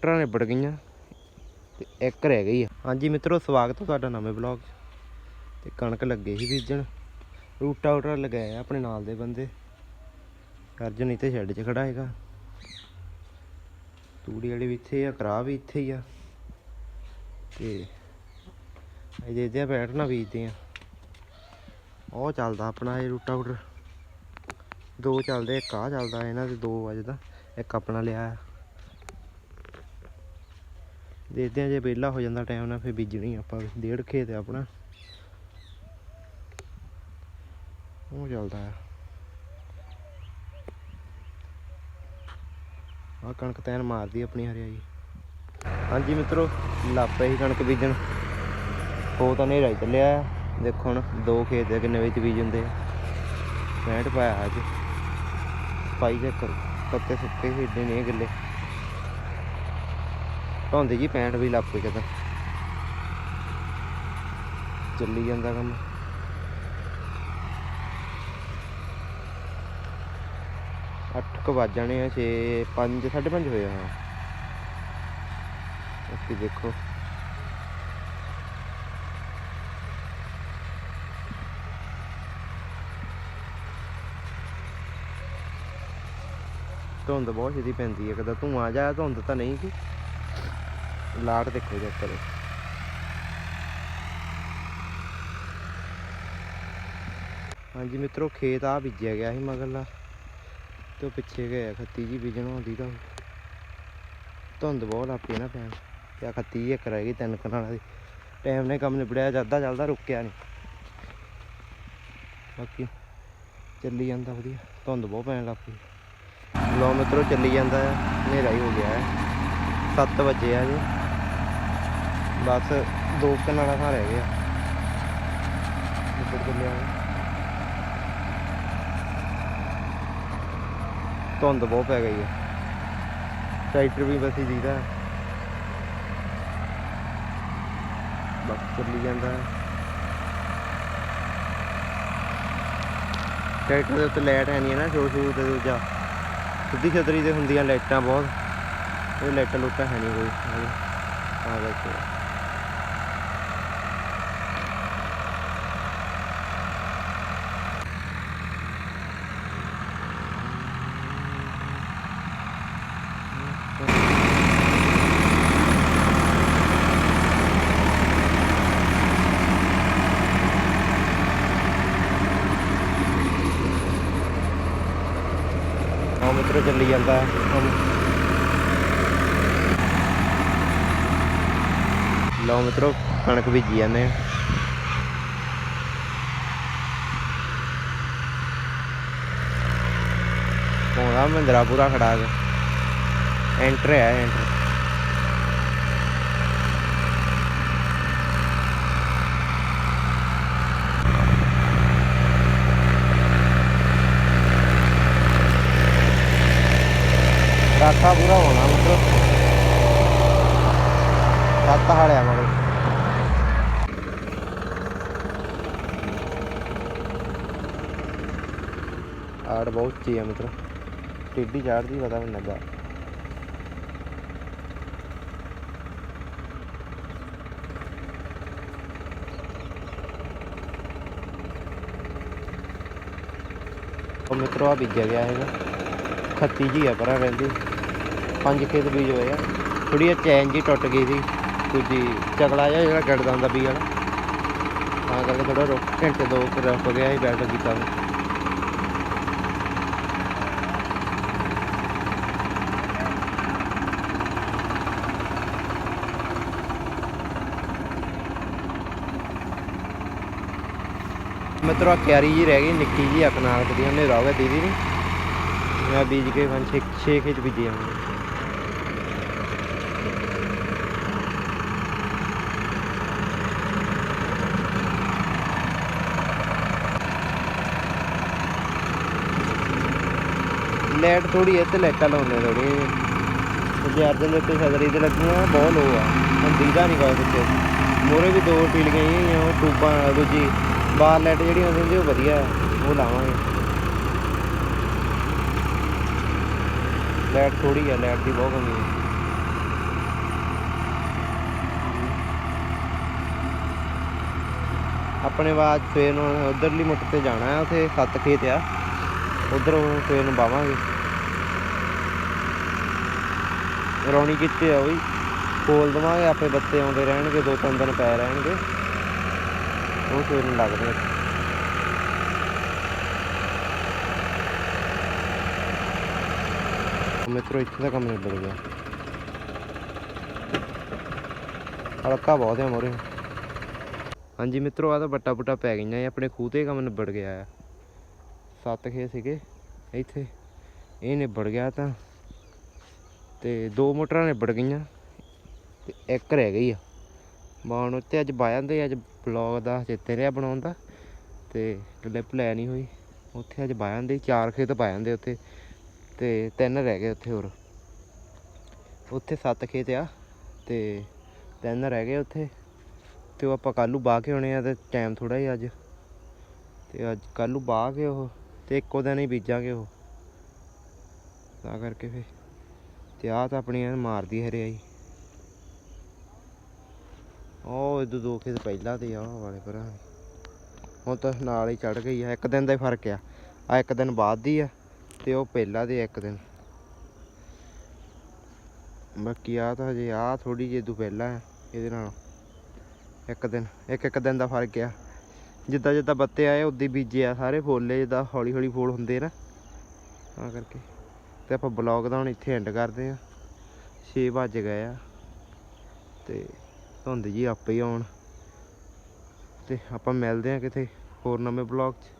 ਮੋਟਰਾਂ ਨਿਬੜ ਗਈਆਂ ਤੇ ਇੱਕ ਰਹਿ ਗਈ ਆ। ਹਾਂਜੀ ਮਿੱਤਰੋ, ਸਵਾਗਤ ਹੈ ਤੁਹਾਡਾ ਨਵੇਂ ਬਲੌਗ 'ਚ। ਤੇ ਕਣਕ ਲੱਗੇ ਸੀ ਬੀਜਣ। ਰੂਟਾ ਉਟਾ ਲਗਾਇਆ ਆਪਣੇ ਨਾਲ ਦੇ ਬੰਦੇ। ਅਰਜਨ ਇੱਥੇ ਸ਼ੈੱਡ 'ਚ ਖੜਾ ਹੈਗਾ। ਤੂੜੀ ਵਾਲੀ ਵੀ ਇੱਥੇ ਆ ਕਰਾ ਵੀ ਇੱਥੇ ਹੀ ਆ। ਤੇ ਅਜੇ ਇਹਦੇ ਬੈਠਣਾ ਬੀਜਦੇ ਆ। ਉਹ ਚੱਲਦਾ ਆਪਣਾ ਇਹ ਰੂਟਾ ਉਟਰ ਦੋ ਚੱਲਦੇ, ਇੱਕ ਆ ਚੱਲਦਾ ਇਹਨਾਂ ਦੇ 2 ਵਜੇ ਦਾ ਇੱਕ ਆਪਣਾ ਲਿਆ ਦੇਖਦੇ ਆ ਜੇ ਵਿਹਲਾ ਹੋ ਜਾਂਦਾ ਟਾਈਮ ਨਾਲ ਫਿਰ ਬੀਜਣੀ ਆਪਾਂ ਡੇਢ ਖੇਤ ਆ ਆਪਣਾ। ਉਹ ਚੱਲਦਾ ਆ। ਆ ਕਣਕ ਤੈਨ ਮਾਰਦੀ ਆਪਣੀ ਹਰਿਆਈ। ਹਾਂਜੀ ਮਿੱਤਰੋ ਲਾਪੇ ਹੀ ਕਣਕ ਬੀਜਣ। ਉਹ ਤਾਂ ਨੇਰਾ ਹੀ ਚੱਲਿਆ ਦੇਖੋ ਹੁਣ ਦੋ ਖੇਤ ਆ, ਕਿੰਨੇ ਵਿੱਚ ਬੀਜ ਹੁੰਦੇ ਆ। ਪੈਂਟ ਪਾਇਆ ਅੱਜ। ਪਾਈ ਦੇ ਕਰ ਪੱਤੇ ਸੁੱਕੇ ਸੀ, ਏਡੇ ਨੇ ਗਿੱਲੇ। ਧੌਂਦੇ ਜੀ ਪੈਂਟ ਵੀ ਲੱਗ ਪਈ ਕਦਾ ਚੱਲੀ ਜਾਂਦਾ ਕੰਮ। ਅੱਠ ਕੁ ਵੱਜ ਜਾਣੇ ਆ 6 5 5:30 ਹੋਏ ਆ, ਹਾਂ। ਦੇਖੋ। ਧੁੰਦ ਬਹੁਤ ਛੇਤੀ ਪੈਂਦੀ ਹੈ ਕਦਾ ਧੂੰਆਂ ਜਾ ਧੁੰਦ ਤਾਂ ਨਹੀਂ ਸੀ ਲਾਟ ਦੇਖੋ ਜੇ ਕਰੇ ਹਾਂਜੀ ਮਿੱਤਰੋ, ਖੇਤ ਆ ਬੀਜਿਆ ਗਿਆ ਸੀ ਮਗਰਲਾ। ਤੇ ਉਹ ਪਿੱਛੇ ਗਏ ਖੱਤੀ ਜੀ ਬੀਜਣ ਹੁੰਦੀ ਤਾਂ। ਧੁੰਦ ਬਹੁਤ ਲੱਗ ਪਈ ਨਾ ਪੈਣ ਤੇ ਆ ਖੱਤੀ ਜੀ ਇੱਕ ਰਹਿ ਗਈ ਤਿੰਨ ਕਨਾਲਾਂ ਦੀ। ਟਾਈਮ ਨੇ ਕੰਮ ਨਿਬੜਿਆ ਜਦਾਂ ਚੱਲਦਾ, ਰੁਕਿਆ ਨਹੀਂ ਬਾਕੀ ਚੱਲੀ ਜਾਂਦਾ ਵਧੀਆ। ਧੁੰਦ ਬਹੁਤ ਪੈਣ ਲੱਗ ਪਈ। ਲੋ ਮਿੱਤਰੋ, ਚੱਲੀ ਜਾਂਦਾ ਹੈ ਹਨੇਰਾ ਹੀ ਹੋ ਗਿਆ ਹੈ 7 ਵਜੇ ਆ ਜੀ ਬਸ ਦੋ ਕਨਾਲਾਂ ਘਰ ਰਹਿ ਗਿਆ ਨਿਬੜ ਚੱਲਿਆ ਧੁੰਦ ਬਹੁਤ ਪੈ ਗਈ ਹੈ ਟਰੈਕਟਰ ਵੀ ਬਸ ਹੀ ਦੀਦਾ ਹੈ ਬਸ ਚੱਲੀ ਜਾਂਦਾ ਟਰੈਕਟਰ ਦੇ ਉੱਤੇ ਲਾਈਟ ਹੈ ਨਹੀਂ ਹੈ ਨਾ ਸ਼ੋ ਸ਼ੂ ਤੇ ਦੂਜਾ। ਸਿੱਧੀ ਛਤਰੀ ਤੇ ਹੁੰਦੀਆਂ ਲਾਈਟਾਂ ਬਹੁਤ। ਇਹ ਲਾਈਟਾਂ ਲੁੱਟਾਂ ਹੈ ਨਹੀਂ ਕੋਈ। ਹਾਂਜੀ। ਤਾਂ ਕਰਕੇ ਮਿੱਤਰੋ ਚੱਲੀ ਜਾਂਦਾ ਹੈ। ਲਓ ਮਿੱਤਰੋ ਕਣਕ ਬੀਜੀ ਜਾਂਦੇ ਆ। ਹੋਣਾ ਮਹਿੰਦਰਾ ਪੂਰਾ ਖੜਾ ਹੈ ਐਂਟਰ ਹੈ ਐਂਟਰ ਰਾਖਾ ਪੂਰਾ ਹੋਣਾ, ਮਤਲਬ। ਸੱਤ ਹਾਲਿਆ ਮਗਰ। ਆੜ ਬਹੁਤ ਉੱਚੀ ਆ, ਮਤਲਬ। ਟੇਢੀ ਚੜਦੀ ਪਤਾ ਨਹੀਂ ਲੱਗਾ। ਉਹ ਮਿੱਤਰੋ ਆ ਬੀਜਿਆ ਗਿਆ ਹੈਗਾ। ਖੱਤੀ ਜੀ ਆ ਪਰਾਂ ਰਹਿੰਦੀ ਪੰਜ ਖੇਤ ਬੀਜ ਹੋਏ ਆ। ਥੋੜੀ ਜਿਹੀ ਚੈਨ ਜੀ ਟੁੱਟ ਗਈ ਸੀ। ਦੂਜੀ ਚਗਲਾ ਜਿਹਾ ਜਿਹੜਾ ਗੜਦਾ ਹੁੰਦਾ ਬੀਜ ਵਾਲਾ। ਤਾਂ ਕਰਕੇ ਥੋੜਾ ਰੁਕ ਘੰਟੇ ਦੋ ਕੁ ਰੁਕ ਗਿਆ ਸੀ ਬੈਟਰ ਕੀਤਾ ਵਾ। ਮਿੱਤਰੋ ਕਿਆਰੀ ਜੀ ਰਹਿ ਗਈ, ਨਿੱਕੀ ਜੀ ਆ ਦੀ, ਉਹਨੇ ਹੋ ਦੀਦੀ ਨਹੀਂ ਮੈਂ ਬੀਜ ਕੇ ਪੰਜ ਛੇ ਛੇ ਖੇਤ ਬੀਜੇ ਆਉਂਗੇ ਲਾਈਟ ਥੋੜੀ ਇੱਥੇ ਲਾਈਟਾਂ ਲਾਉਂਦੇ ਥੋੜੀ ਚਾਰਜਰ ਦੇ ਉੱਤੇ ਸਗਰੀ ਤੇ ਲੱਗੀਆਂ ਬਹੁਤ ਲੋ ਆ। ਹੁਣ ਦੀਦਾ ਨਹੀਂ ਕੋਈ ਉੱਤੇ ਮੋਰੇ ਵੀ ਦੋ ਟੀਲ ਗਈਆਂ ਹੋਈਆਂ ਉਹ ਟੂਬਾਂ ਦੂਜੀ ਬਾਹਰ ਲਾਈਟ ਜਿਹੜੀ ਹੁੰਦੀ ਹੁੰਦੀ ਉਹ ਵਧੀਆ ਉਹ ਲਾਵਾਂਗੇ। ਲਾਈਟ ਥੋੜੀ ਆ, ਲਾਈਟ ਦੀ ਬਹੁਤ ਕਮੀ ਹੈ ਆਪਣੇ ਬਾਅਦ ਫੇਰ ਉਧਰਲੀ ਮੁੱਟ ਤੇ ਜਾਣਾ ਹੈ ਉਥੇ ਸੱਤ ਖੇਤ ਆ। ਉਧਰ ਸਵੇਰ ਨੂੰ ਬਾਵਾਂਗੇ ਰੌਣੀ ਕਿੱਥੇ ਆ ਉਹ ਖੋਲ ਦਵਾਂਗੇ, ਆਪੇ ਬੱਤੇ ਆਉਂਦੇ ਰਹਿਣਗੇ, ਦੋ ਤਿੰਨ ਦਿਨ ਪੈ ਰਹਿਣਗੇ। ਉਹ ਸਵੇਰ ਨੂੰ ਲੱਗਦੇ ਮਿੱਤਰੋ, ਇੱਥੇ ਦਾ ਕੰਮ ਨਿਬੜ ਗਿਆ। ਹਲਕਾ ਬਹੁਤ ਹੈ ਮੋਰੇ। ਹਾਂਜੀ ਮਿੱਤਰੋ ਆ ਤਾਂ ਬੱਟਾ ਬੁੱਟਾ ਪੈ ਗਈਆਂ ਆਪਣੇ ਖੂਹ ਤੇ ਕੰਮ ਨਿਬੜ ਗਿਆ ਆ। ਸੱਤ ਖੇ ਸੀਗੇ, ਇੱਥੇ। ਇਹ ਨਿਬੜ ਗਿਆ ਤਾਂ, ਤੇ ਦੋ ਮੋਟਰਾਂ ਨਿਬੜ ਗਈਆਂ, ਤੇ ਇੱਕ ਰਹਿ ਗਈ ਆ। ਬਾਣ ਉੱਤੇ ਅੱਜ ਬਾਹ ਜਾਂਦੇ, ਅੱਜ ਬਲੌਗ ਦਾ ਚੇਤੇ ਰਿਹਾ ਬਣਾਉਣ ਦਾ, ਤੇ ਕਲਿੱਪ ਲੈ ਨਹੀਂ ਹੋਈ। ਉੱਥੇ ਅੱਜ ਬਾਹ ਜਾਂਦੇ, ਚਾਰ ਖੇਤ ਪਾ ਜਾਂਦੇ ਉੱਥੇ, ਤੇ ਤਿੰਨ ਰਹਿ ਗਏ ਉੱਥੇ ਹੋਰ। ਉੱਥੇ ਸੱਤ ਖੇਤ ਆ, ਤੇ ਤਿੰਨ ਰਹਿ ਗਏ ਉੱਥੇ। ਤੇ ਉਹ ਆਪਾਂ ਕੱਲ੍ਹ ਨੂੰ ਬਾਹ ਕੇ ਆਉਣੇ ਆ, ਤੇ ਟਾਈਮ ਥੋੜਾ ਹੀ ਅੱਜ। ਤੇ ਅੱਜ ਕੱਲ੍ਹ ਨੂੰ ਬਾਹ ਕੇ ਉਹ ਤੇ ਇੱਕੋ ਦਿਨ ਹੀ ਬੀਜਾਂਗੇ ਉਹ। ਤਾਂ ਕਰਕੇ ਫੇ ਤੇ ਆਹ ਤਾਂ ਆਪਣੀ ਐਨ ਮਾਰਦੀ ਹਰਿਆਈ। ਉਹ ਇਦੋਂ ਦੋ ਖੇਤ ਪਹਿਲਾਂ ਤੇ ਆ ਵਾਲੇ ਭਰਾ ਹੁਣ ਤਾਂ ਨਾਲ ਹੀ ਚੜ ਗਈ ਆ, ਇੱਕ ਦਿਨ ਦਾ ਹੀ ਫ਼ਰਕ ਆ। ਆ ਇੱਕ ਦਿਨ ਬਾਅਦ ਦੀ ਆ ਤੇ ਉਹ ਪਹਿਲਾਂ ਦੇ ਇੱਕ ਦਿਨ। ਬਾਕੀ ਆ ਤਾਂ ਹਜੇ ਆ ਥੋੜੀ ਜਿਹੀ ਤੋਂ ਪਹਿਲਾਂ ਇਹਦੇ ਨਾਲ। ਇੱਕ ਦਿਨ, ਇੱਕ ਇੱਕ ਦਿਨ ਦਾ ਫ਼ਰਕ ਆ। ਜਿੱਦਾਂ ਜਿੱਦਾਂ ਬੱਤੇ ਆਏ, ਉਦੋਂ ਹੀ ਬੀਜੇ ਆ ਸਾਰੇ ਫੁੱਲੇ, ਜਿੱਦਾਂ ਹੌਲੀ ਹੌਲੀ ਫੁੱਲ ਹੁੰਦੇ ਨਾ ਤਾਂ ਕਰਕੇ। ਤੇ ਆਪਾਂ ਬਲੌਗ ਦਾ ਹੁਣ ਇੱਥੇ ਐਂਡ ਕਰਦੇ ਆ 6 ਵੱਜ ਗਏ ਆ ਤੇ ਧੁੰਦ ਜੀ ਆਪੇ ਹੀ ਆਉਣ। ਤੇ ਆਪਾਂ ਮਿਲਦੇ ਆ ਕਿਤੇ ਹੋਰ ਨਵੇਂ ਬਲੌਗ 'ਚ।